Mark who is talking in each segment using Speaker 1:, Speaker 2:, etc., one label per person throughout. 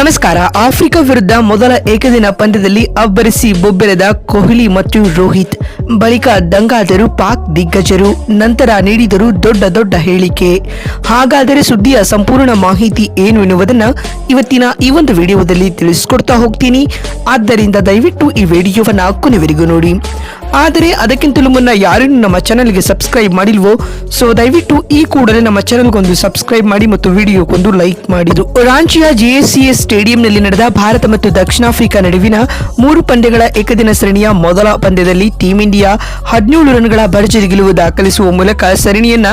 Speaker 1: ನಮಸ್ಕಾರ. ಆಫ್ರಿಕಾ ವಿರುದ್ಧ ಮೊದಲ ಏಕದಿನ ಪಂದ್ಯದಲ್ಲಿ ಅಬ್ಬರಿಸಿ ಬೊಬ್ಬೆರೆದ ಕೊಹ್ಲಿ ಮತ್ತು ರೋಹಿತ್. ಬಳಿಕ ದಂಗಾದರು ಪಾಕ್ ದಿಗ್ಗಜರು, ನಂತರ ನೀಡಿದರು ದೊಡ್ಡ ದೊಡ್ಡ ಹೇಳಿಕೆ. ಹಾಗಾದರೆ ಸುದ್ದಿಯ ಸಂಪೂರ್ಣ ಮಾಹಿತಿ ಏನು ಎನ್ನುವುದನ್ನು ಇವತ್ತಿನ ಈ ಒಂದು ವಿಡಿಯೋದಲ್ಲಿ ತಿಳಿಸಿಕೊಡ್ತಾ ಹೋಗ್ತೀನಿ. ಆದ್ದರಿಂದ ದಯವಿಟ್ಟು ಈ ವಿಡಿಯೋವನ್ನು ಕೊನೆವರೆಗೂ ನೋಡಿ. ಆದರೆ ಅದಕ್ಕಿಂತಲೂ ಮುನ್ನ ಯಾರೂ ನಮ್ಮ ಚಾನಲ್ಗೆ ಸಬ್ಸ್ಕ್ರೈಬ್ ಮಾಡಿಲ್ವೋ? ಸೊ ದಯವಿಟ್ಟು ಈ ಕೂಡಲೇ ನಮ್ಮ ಚಾನಲ್ಗೊಂದು ಸಬ್ಸ್ಕ್ರೈಬ್ ಮಾಡಿ ಮತ್ತು ವಿಡಿಯೋಗೊಂದು ಲೈಕ್ ಮಾಡಿದ್ರು ರಾಂಚಿಯ ಜೆಎಸ್ಸಿಎಸ್ ಸ್ಟೇಡಿಯಂನಲ್ಲಿ ನಡೆದ ಭಾರತ ಮತ್ತು ದಕ್ಷಿಣ ಆಫ್ರಿಕಾ ನಡುವಿನ ಮೂರು ಪಂದ್ಯಗಳ ಏಕದಿನ ಸರಣಿಯ ಮೊದಲ ಪಂದ್ಯದಲ್ಲಿ ಟೀಂ ಇಂಡಿಯಾ ಹದಿನೇಳು ರನ್ಗಳ ಭರ್ಜರಿ ಗೆಲುವು ದಾಖಲಿಸುವ ಮೂಲಕ ಸರಣಿಯನ್ನ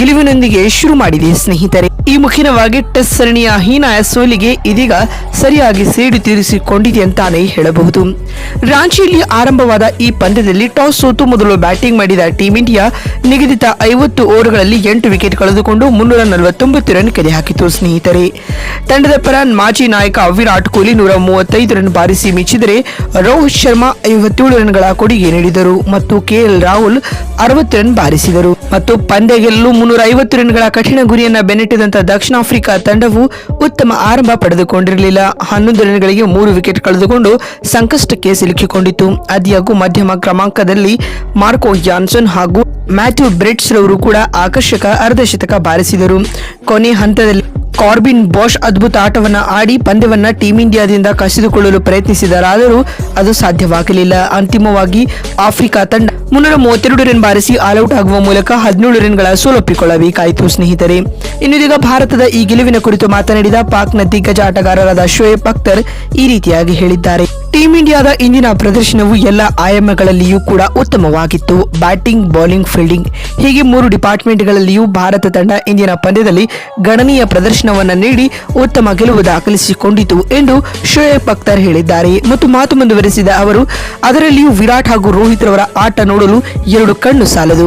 Speaker 1: ಗೆಲುವಿನೊಂದಿಗೆ ಶುರು ಮಾಡಿದೆ. ಸ್ನೇಹಿತರೆ, ಈ ಮುಖಿನವಾಗಿ ಟೆಸ್ಟ್ ಸರಣಿಯ ಹೀನಾಯ ಸೋಲಿಗೆ ಇದೀಗ ಸರಿಯಾಗಿ ಸೇಡು ತೀರಿಸಿಕೊಂಡಿದೆ ಅಂತಾನೆ ಹೇಳಬಹುದು. ರಾಂಚಿಯಲ್ಲಿ ಆರಂಭವಾದ ಈ ಪಂದ್ಯದಲ್ಲಿ ಟಾಸ್ ಸೋತು ಮೊದಲು ಬ್ಯಾಟಿಂಗ್ ಮಾಡಿದ ಟೀಂ ಇಂಡಿಯಾ ನಿಗದಿತ ಐವತ್ತು ಓವರ್ಗಳಲ್ಲಿ ಎಂಟು ವಿಕೆಟ್ ಕಳೆದುಕೊಂಡು ಮುನ್ನೂರ ನಲವತ್ತೊಂಬತ್ತು ರನ್ ಕಲೆ ಹಾಕಿತು ಸ್ನೇಹಿತರೆ, ತಂಡದ ಪರ ಮಾಜಿ ನಾಯಕ ವಿರಾಟ್ ಕೊಹ್ಲಿ ನೂರ ಮೂವತ್ತೈದು ರನ್ ಬಾರಿಸಿ ಮಿಂಚಿದರೆ ರೋಹಿತ್ ಶರ್ಮಾ ಐವತ್ತೇಳು ರನ್ಗಳ ಕೊಡುಗೆ ನೀಡಿದರು ಮತ್ತು ಕೆಎಲ್ ರಾಹುಲ್ ಅರವತ್ತು ರನ್ ಬಾರಿಸಿದರು. ಮತ್ತು ಪಂದ್ಯ ಗೆಲ್ಲಲು ಮುನ್ನೂರ ಐವತ್ತು ರನ್ಗಳ ಕಠಿಣ ಗುರಿಯನ್ನ ಬೆನ್ನಟ್ಟಿದಂತ ದಕ್ಷಿಣ ಆಫ್ರಿಕಾ ತಂಡವು ಉತ್ತಮ ಆರಂಭ ಪಡೆದುಕೊಂಡಿರಲಿಲ್ಲ. ಹನ್ನೊಂದು ರನ್ಗಳಿಗೆ ಮೂರು ವಿಕೆಟ್ ಕಳೆದುಕೊಂಡು ಸಂಕಷ್ಟಕ್ಕೆ ಸಿಲುಕಿಕೊಂಡಿತು. ಅದಿಯಾಗೂ ಮಧ್ಯಮ ಕ್ರಮಾಂಕದಲ್ಲಿ ಮಾರ್ಕೋ ಜಾನ್ಸನ್ ಹಾಗೂ ಮ್ಯಾಥ್ಯೂ ಬ್ರಿಟ್ಸ್ ರವರು ಕೂಡ ಆಕರ್ಷಕ ಅರ್ಧಶತಕ ಬಾರಿಸಿದರು. ಕೊನೆ ಹಂತದಲ್ಲಿ ಕಾರ್ಬಿನ್ ಬಾಷ್ ಅದ್ಭುತ ಆಟವನ್ನ ಆಡಿ ಪಂದ್ಯವನ್ನ ಟೀಂ ಇಂಡಿಯಾದಿಂದ ಕಸಿದುಕೊಳ್ಳಲು ಪ್ರಯತ್ನಿಸಿದರಾದರೂ ಅದು ಸಾಧ್ಯವಾಗಲಿಲ್ಲ. ಅಂತಿಮವಾಗಿ ಆಫ್ರಿಕಾ ತಂಡ ಮುನ್ನೂರ ಮೂವತ್ತೆರಡು ರನ್ ಬಾರಿಸಿ ಆಲ್ಔಟ್ ಆಗುವ ಮೂಲಕ ಹದಿನೇಳು ರನ್ಗಳ ಸೋಲೊಪ್ಪಿಕೊಳ್ಳಬೇಕಾಯಿತು ಸ್ನೇಹಿತರೆ ಇನ್ನುದೀಗ ಭಾರತದ ಈ ಗೆಲುವಿನ ಕುರಿತು ಮಾತನಾಡಿದ ಪಾಕ್ನ ದಿಗ್ಗಜ ಆಟಗಾರರಾದ ಶೋಯಬ್ ಅಖ್ತರ್ ಈ ರೀತಿಯಾಗಿ ಹೇಳಿದ್ದಾರೆ. ಟೀಂ ಇಂಡಿಯಾದ ಇಂದಿನ ಪ್ರದರ್ಶನವು ಎಲ್ಲ ಆಯಾಮಗಳಲ್ಲಿಯೂ ಕೂಡ ಉತ್ತಮವಾಗಿತ್ತು. ಬ್ಯಾಟಿಂಗ್, ಬೌಲಿಂಗ್, ಫೀಲ್ಡಿಂಗ್ ಹೀಗೆ ಮೂರು ಡಿಪಾರ್ಟ್ಮೆಂಟ್ಗಳಲ್ಲಿಯೂ ಭಾರತ ತಂಡ ಇಂದಿನ ಪಂದ್ಯದಲ್ಲಿ ಗಣನೀಯ ಪ್ರದರ್ಶನವನ್ನು ನೀಡಿ ಉತ್ತಮ ಗೆಲುವು ದಾಖಲಿಸಿಕೊಂಡಿತು ಎಂದು ಶೋಯಬ್ ಅಖ್ತರ್ ಹೇಳಿದ್ದಾರೆ. ಮತ್ತು ಮಾತು ಮುಂದುವರೆಸಿದ ಅವರು, ಅದರಲ್ಲಿಯೂ ವಿರಾಟ್ ಹಾಗೂ ರೋಹಿತ್ ರವರ ಆಟ ನೋಡಲು ಎರಡು ಕಣ್ಣು ಸಾಲದು.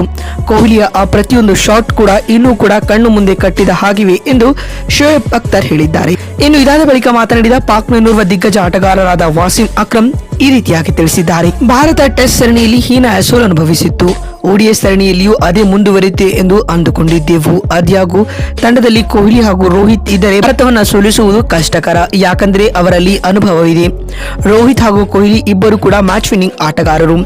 Speaker 1: ಕೊಹ್ಲಿಯ ಆ ಪ್ರತಿಯೊಂದು ಶಾಟ್ ಕೂಡ ಇನ್ನೂ ಕೂಡ ಕಣ್ಣು ಮುಂದೆ ಕಟ್ಟಿದ ಹಾಗಿವೆ ಎಂದು ಶೋಯಬ್ ಅಖ್ತರ್ ಹೇಳಿದ್ದಾರೆ. ಇನ್ನು ಇದಾದ ಬಳಿಕ ಮಾತನಾಡಿದ ಪಾಕ್ನಲ್ಲಿರುವ ದಿಗ್ಗಜ ಆಟಗಾರರಾದ ವಾಸಿಂ ಅಕ್ರಮ್ ಈ ರೀತಿಯಾಗಿ ತಿಳಿಸಿದ್ದಾರೆ? ಭಾರತ ಟೆಸ್ಟ್ ಸರಣಿಯಲ್ಲಿ ಹೀನ ಸೋಲು ಅನುಭವಿಸಿತ್ತು. ಓಡಿಎಸ್ ಸರಣಿಯಲ್ಲಿಯೂ ಅದೇ ಮುಂದುವರಿಯುತ್ತೆ ಎಂದು ಅಂದುಕೊಂಡಿದ್ದೆವು. ಅದ್ಯಾಗೂ ತಂಡದಲ್ಲಿ ಕೊಹ್ಲಿ ಹಾಗೂ ರೋಹಿತ್ ಇದ್ದರೆ ಭಾರತವನ್ನು ಸೋಲಿಸುವುದು ಕಷ್ಟಕರ. ಯಾಕಂದ್ರೆ ಅವರಲ್ಲಿ ಅನುಭವವಿದೆ. ರೋಹಿತ್ ಹಾಗೂ ಕೊಹ್ಲಿ ಇಬ್ಬರು ಕೂಡ ಮ್ಯಾಚ್ ವಿನ್ನಿಂಗ್ ಆಟಗಾರರು.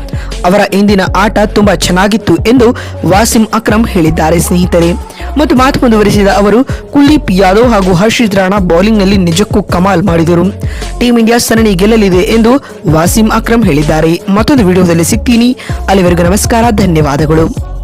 Speaker 1: ಅವರ ಇಂದಿನ ಆಟ ತುಂಬಾ ಚೆನ್ನಾಗಿತ್ತು ಎಂದು ವಾಸಿಂ ಅಕ್ರಮ್ ಹೇಳಿದ್ದಾರೆ ಸ್ನೇಹಿತರೆ. ಮತ್ತು ಮಾತು ಮುಂದುವರಿಸಿದ ಅವರು, ಕುಲ್ದೀಪ್ ಯಾದವ್ ಹಾಗೂ ಹರ್ಷಿತ್ ರಾಣಾ ಬೌಲಿಂಗ್ನಲ್ಲಿ ನಿಜಕ್ಕೂ ಕಮಾಲ್ ಮಾಡಿದರು. ಟೀಂ ಇಂಡಿಯಾ ಸರಣಿ ಗೆಲ್ಲಲಿದೆ ಎಂದು ವಾಸಿಂ ಅಕ್ರಮ್ ಹೇಳಿದ್ದಾರೆ. ಮತ್ತೊಂದು ವಿಡಿಯೋದಲ್ಲಿ ಸಿಗ್ತೀನಿ. ಅಲ್ಲಿವರೆಗೂ ನಮಸ್ಕಾರ ಧನ್ಯವಾದಗಳು.